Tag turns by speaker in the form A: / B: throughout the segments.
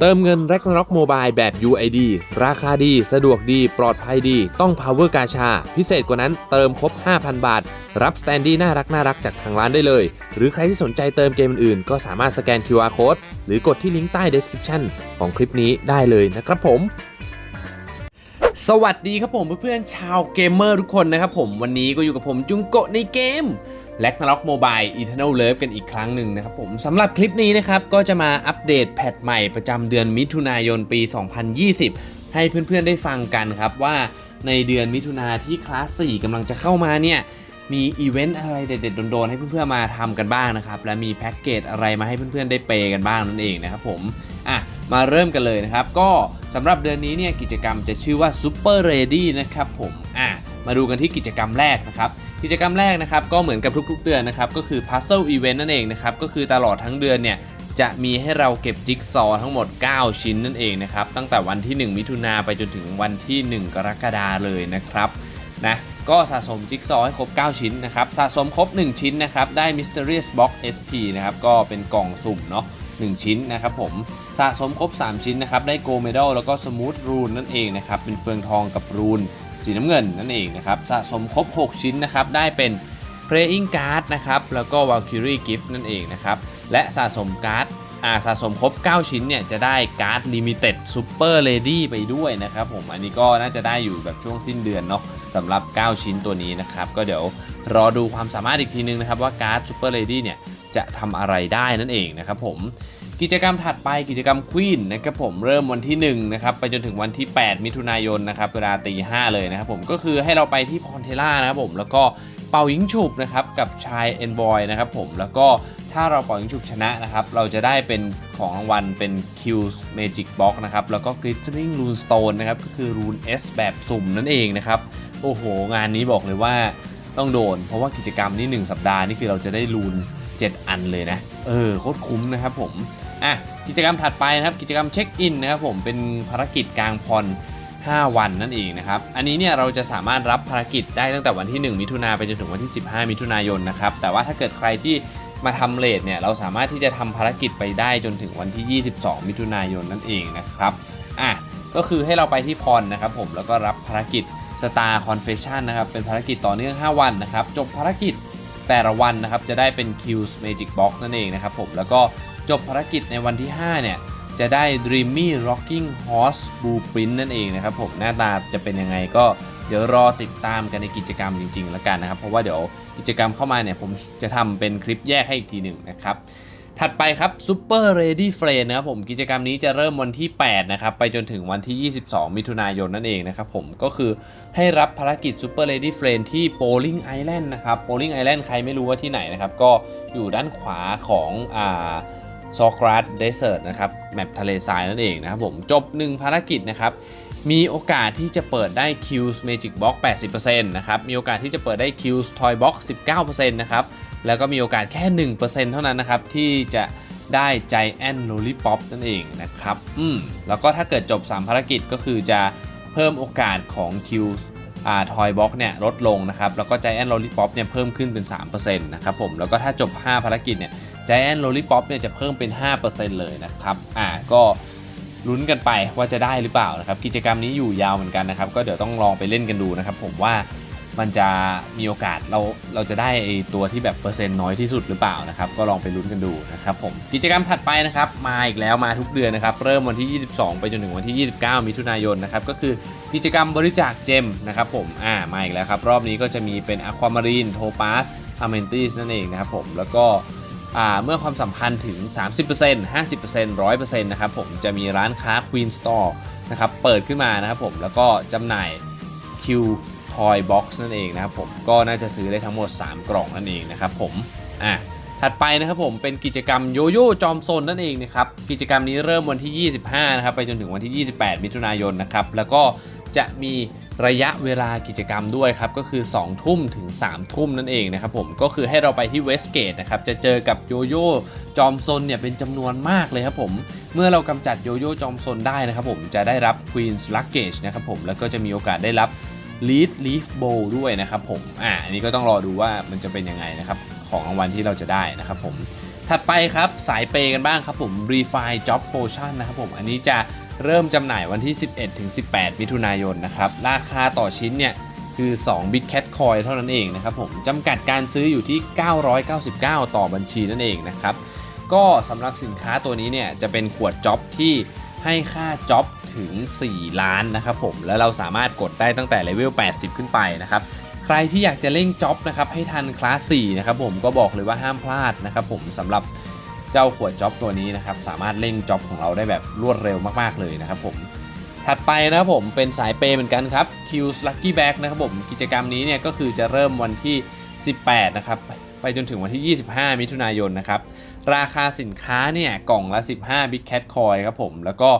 A: เติมเงิน r a g n a r o k Mobile แบบ UID ราคาดี สะดวกดี ปลอดภัยดี ต้อง Power กาชา พิเศษกว่านั้นเติมครบ 5,000 บาท รับสแตนดี้น่ารักน่ารักจากทางร้านได้เลย หรือใครที่สนใจเติมเกมอื่นๆ ก็สามารถสแกน QR Code หรือกดที่ลิงก์ใต้ Description ของคลิปนี้ได้เลยนะครับผมสวัสดีครับผมเพื่อนๆชาวเกมเมอร์ทุกคนนะครับผมวันนี้ก็อยู่กับผมจุงโกะในเกม แล็กนาล็อกโมบายอีเทอร์เนลเลิฟกันอีกครั้งหนึ่งนะครับผมสำหรับคลิปนี้นะครับ ก็จะมาอัปเดตแพทใหม่ประจำเดือนมิถุนายนปี 2020 ให้เพื่อนๆได้ฟังกันครับว่าในเดือนมิถุนาที่คลาส 4กำลังจะเข้ามาเนี่ยมีอีเวนต์อะไรเด็ดๆโดนๆให้เพื่อนๆมาทำกันบ้างนะครับ และมีแพ็กเกจอะไรมาให้เพื่อนๆได้เปย์กันบ้างนั่นเองนะครับผมอะมาเริ่มกันเลยนะครับ ก็สำหรับเดือนนี้เนี่ยกิจกรรมจะชื่อว่า Super Ready นะครับผมอะมาดูกันที่กิจกรรมแรกนะครับ กิจกรรมแรกนะครับก็เหมือนกับทุกๆ เดือนนะครับก็คือ Puzzle Event นั่นเองนะครับก็คือตลอดทั้งเดือนเนี่ยจะมีให้เราเก็บจิ๊กซอว์ทั้งหมด 9 ชิ้นนั่นเองนะครับตั้งแต่วันที่ 1 มิถุนาไปจนถึงวันที่ 1 กรกฎาเลยนะครับนะก็สะสมจิ๊กซอว์ให้ครบ 9 ชิ้นนะครับสะสมครบ 1 ชิ้นนะครับได้ Mysterious Box SP นะครับก็เป็นกล่องสุ่มเนาะ1 ชิ้นนะครับผมสะสมครบ 3 ชิ้นนะครับได้ Gold Medal แล้วก็ Smooth Rune นั่นเองนะครับเป็นเฟืองทองกับรูน สีน้ำเงินนั่นเองนะครับสะสมครบ 6 ชิ้นนะครับได้เป็น Playing Card นะครับแล้วก็ Valkyrie Gift นั่นเองนะครับและสะสมการ์ดอ่าสะสมครบ 9 ชิ้นเนี่ยจะได้การ์ด Limited Super Lady ไปด้วยนะครับผมอันนี้ก็น่าจะได้อยู่แบบช่วงสิ้นเดือนเนาะสำหรับ 9 ชิ้นตัวนี้นะครับ ก็เดี๋ยวรอดูความสามารถอีกทีนึงนะครับว่าการ์ด Super Lady เนี่ยจะทำอะไรได้นั่นเองนะครับผม กิจกรรมถัดไปกิจกรรมควีนนะครับผมเริ่มวันที่1นะครับไปจนถึงวันที่ 8 มิถุนายนนะครับเวลาตีห้าเลยนะครับผมก็คือให้เราไปที่พอนเทล่านะครับผมแล้วก็เป่ายิงฉุบนะครับกับชายเอ็นบอยนะครับผมแล้วก็ถ้าเราเป่ายิงฉุบชนะนะครับเราจะได้เป็นของรางวัลเป็น Q Magic Box นะครับแล้วก็ Glittering Rune Stone นะครับก็คือ Rune S แบบสุ่มนั่นเองนะครับโอ้โห งานนี้บอกเลยว่าต้องโดน เพราะว่ากิจกรรมนี้ 1 สัปดาห์นี่คือเราจะได้รูน 7 อันเลยนะ เออโคตรคุ้มนะครับผม อะกิจกรรมถัดไปนะครับกิจกรรมเช็คอินนะครับผมเป็นภารกิจกลางพร5 วันนั่นเองนะครับอันนี้เนี่ยเราจะสามารถรับภารกิจได้ตั้งแต่วันที่ 1 มิถุนาไปจนถึงวันที่ 15 มิถุนายนนะครับแต่ว่าถ้าเกิดใครที่มาทำเลทเนี่ยเราสามารถที่จะทำภารกิจไปได้จนถึงวันที่ 22 มิถุนายนนั่นเองนะครับอะก็คือให้เราไปที่พรนะครับผมแล้วก็รับภารกิจ Star Confession นะครับเป็นภารกิจต่อเนื่อง 5 วันนะครับจบภารกิจแต่ละวันนะครับจะได้เป็น Q's Magic Box นั่นเองนะครับผมแล้วก็ จบภารกิจในวันที่ 5 เนี่ย จะได้ Dreamy Rocking Horse Blueprint นั่นเองนะครับผมหน้าตาจะเป็นยังไงก็เดี๋ยวรอติดตามกันในกิจกรรมจริงๆแล้วกันนะครับ เพราะว่าเดี๋ยวกิจกรรมเข้ามาเนี่ยผมจะทำเป็นคลิปแยกให้อีกทีหนึ่งนะครับถัดไปครับ Super Ready Frame นะครับผมกิจกรรมนี้จะเริ่มวันที่ 8 นะครับ ไปจนถึงวันที่ 22 มิถุนายนนั่นเองนะครับผมก็คือให้รับภารกิจ Super Ready Frame ที่ Bowling Island นะครับ Bowling Island ใครไม่รู้ว่าที่ไหนนะครับ ก็อยู่ด้านขวาของอ่า ซอกราสเดสเซอร์นะครับแมปทะเลทรายนั่นเองนะครับผมจบ 1 ภารกิจนะครับมีโอกาสที่จะเปิดได้ Q's Magic Box 80%นะครับมีโอกาสที่จะเปิดได้ Q's Toy Box 19%นะครับแล้วก็มีโอกาสแค่ 1%เท่านั้นนะครับที่จะได้ Giant Lollipop นั่นเองนะครับอืมแล้วก็ถ้าเกิดจบ 3 ภารกิจก็คือจะเพิ่มโอกาสของ Q's อ่า Toy Box เนี่ยลดลงนะครับ แล้วก็ Giant Lollipop เนี่ยเพิ่มขึ้นเป็น 3%นะครับผม แล้วก็ถ้าจบ 5 ภารกิจเนี่ย Giant Lollipop เนี่ยจะเพิ่มเป็น 5%เลยนะครับ อ่าก็ลุ้นกันไปว่าจะได้หรือเปล่านะครับ กิจกรรมนี้อยู่ยาวเหมือนกันนะครับ ก็เดี๋ยวต้องลองไปเล่นกันดูนะครับ ผมว่ามันจะมีโอกาสเราเราจะได้ไอตัวที่แบบเปอร์เซ็นต์น้อยที่สุดหรือเปล่านะครับ ก็ลองไปลุ้นกันดูนะครับผมกิจกรรมถัดไปนะครับมาอีกแล้วมาทุกเดือนนะครับ เริ่มวันที่ 22 ไปจนถึงวันที่ 29 มิถุนายนนะครับก็คือกิจกรรมบริจาคเจมนะครับผมอ่ามาอีกแล้วครับ รอบนี้ก็จะมีเป็นอะความารีนโทปาสอเมนติสนั่นเองนะครับผมแล้วก็ เมื่อความสัมพันธ์ถึง 30% 50% 100%นะครับผมจะมีร้านค้า Queen Store นะครับเปิดขึ้นมานะครับผมแล้วก็จำหน่าย Q Toy Box นั่นเองนะครับผมก็น่าจะซื้อได้ทั้งหมด 3 กล่องนั่นเองนะครับผมอะถัดไปนะครับผมเป็นกิจกรรมโยโย่จอมซนนั่นเองนะครับกิจกรรมนี้เริ่มวันที่ 25 นะครับไปจนถึงวันที่ 28 มิถุนายนนะครับแล้วก็จะมี ระยะเวลากิจกรรมด้วยครับ ก็คือ 2 ทุ่มถึง 3 ทุ่มนั่นเองนะครับผมก็คือให้เราไปที่เวสเกตนะครับจะเจอกับโยโย่จอมซนเนี่ยเป็นจำนวนมากเลยครับผมเมื่อเรากำจัดโยโย่จอมซนได้นะครับผมจะได้รับ Queen's Luggage นะครับผมแล้วก็จะมีโอกาสได้รับ Lead Leaf Bowl ด้วยนะครับผมอ่าอันนี้ก็ต้องรอดูว่ามันจะเป็นยังไงนะครับของรางวัลที่เราจะได้นะครับผมถัดไปครับสายเปย์กันบ้างครับผม Refine Job Potion นะครับผมอันนี้จะ เริ่มจำหน่ายวันที่ 11 ถึง 18 มิถุนายนนะครับ ราคาต่อชิ้นเนี่ยคือ 2 Big Cat Coin เท่านั้นเองนะครับผมจำกัดการซื้ออยู่ที่ 999 ต่อบัญชีนั่นเองนะครับ ก็สำหรับสินค้าตัวนี้เนี่ยจะเป็นขวดจ็อบที่ให้ค่าจ็อบถึง 4 ล้านนะครับผม แล้วเราสามารถกดได้ตั้งแต่เลเวล 80 ขึ้นไปนะครับ ใครที่อยากจะเร่งจ็อบนะครับให้ทันคลาส 4 นะครับผมก็บอกเลยว่าห้ามพลาดนะครับผมสำหรับ เจ้าขวดจ็อบตัวนี้นะครับสามารถเร่งจ็อบของเราได้แบบรวดเร็วมากๆเลยนะครับผมถัดไปนะครับผมเป็นสายเปย์เหมือนกันครับ Q Lucky Bag นะครับผมกิจกรรมนี้เนี่ยก็คือจะเริ่มวันที่ 18 นะครับไปจนถึงวันที่ 25 มิถุนายนนะครับ ราคาสินค้าเนี่ยกล่องละ 15 Big Cat Coin ครับผม แล้วก็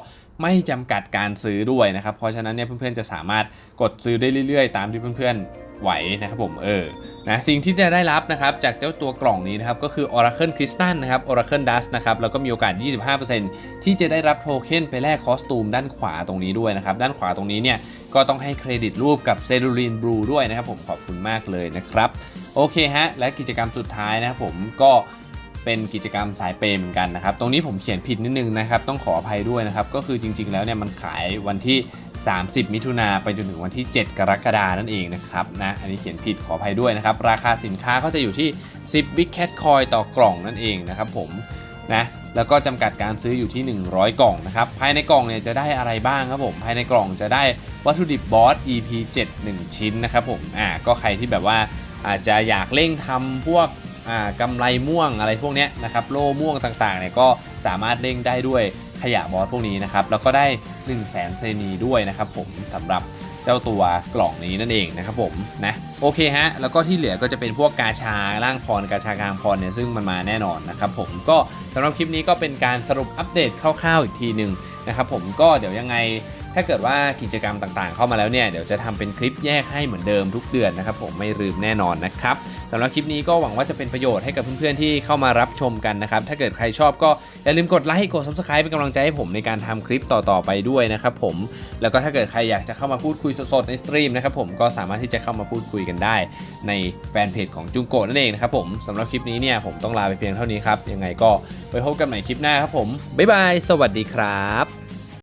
A: ไม่จำกัดการซื้อด้วยนะครับ เพราะฉะนั้นเนี่ยเพื่อนๆจะสามารถกดซื้อได้เรื่อยๆ ตามที่เพื่อนๆ ไหวนะครับผมเออนะสิ่งที่จะได้รับนะครับจากเจ้าตัวกล่องนี้นะครับก็คือ Oracle Crystal นะครับ Oracle Dust นะครับแล้วก็มีโอกาส 25%ที่จะได้รับโทเค็นไปแลกคอสตูมด้านขวาตรงนี้ด้วยนะครับด้านขวาตรงนี้เนี่ยก็ต้องให้เครดิตรูปกับเซรูลินบลูด้วยนะครับผมขอบคุณมากเลยนะครับโอเคฮะและกิจกรรมสุดท้ายนะครับผมก็เป็นกิจกรรมสายเปย์เหมือนกันนะครับ ตรงนี้ผมเขียนผิดนิดนึงนะครับ ต้องขออภัยด้วยนะครับ ก็คือจริงๆแล้วเนี่ยมันขายวันที่ 30 มิถุนาไปจนถึงวันที่ 7 กรกฎานั่นเองนะครับนะอันนี้เขียนผิดขออภัยด้วยนะครับ ราคาสินค้าก็จะอยู่ที่ 10 Big Cat Coin ต่อกล่องนั่นเองนะครับผมนะแล้วก็จำกัดการซื้ออยู่ที่ 100 กล่องนะครับภายในกล่องเนี่ยจะได้อะไรบ้างครับผมภายในกล่องจะได้วัตถุดิบบอส EP 7 1 ชิ้นนะครับผมอ่าก็ใครที่แบบว่าอาจจะอยากเร่งทำพวกอ่ากำไรม่วงอะไรพวกเนี้ยนะครับโล่ม่วงต่างๆเนี่ยก็สามารถเร่งได้ด้วย ขยะบอสพวกนี้นะครับ แล้วก็ได้ 1 0 0 0 0แสนเซนีด้วยนะครับผมสำหรับเจ้าตัวกล่องนี้นั่นเองนะครับผมนะโอเคฮะแล้วก็ที่เหลือก็จะเป็นพวกกาชาล่างพรกาชากลางพรเนี่ยซึ่งมันมาแน่นอนนะครับผมก็สำหรับคลิปนี้ก็เป็นการสรุปอัปเดตคร่าวๆอีกทีหนึ่งนะครับผมก็เดี๋ยวยังไง ถ้าเกิดว่ากิจกรรมต่างๆ เข้ามาแล้วเนี่ยเดี๋ยวจะทำเป็นคลิปแยกให้เหมือนเดิมทุกเดือนนะครับผมไม่ลืมแน่นอนนะครับสำหรับคลิปนี้ก็หวังว่าจะเป็นประโยชน์ให้กับเพื่อนๆที่เข้ามารับชมกันนะครับถ้าเกิดใครชอบก็อย่าลืมกดไลค์กด subscribe เป็นกำลังใจให้ผมในการทำคลิปต่อๆไปด้วยนะครับผมแล้วก็ถ้าเกิดใครอยากจะเข้ามาพูดคุยสดๆในสตรีมนะครับผมก็สามารถที่จะเข้ามาพูดคุยกันได้ ในแฟนเพจของจุงโกะนั่นเองนะครับผมสำหรับคลิปนี้เนี่ยผมต้องลาไปเพียงเท่านี้ครับยังไงก็ไปพบกันใหม่คลิปหน้าครับผมบ๊ายบายสวัสดีครับ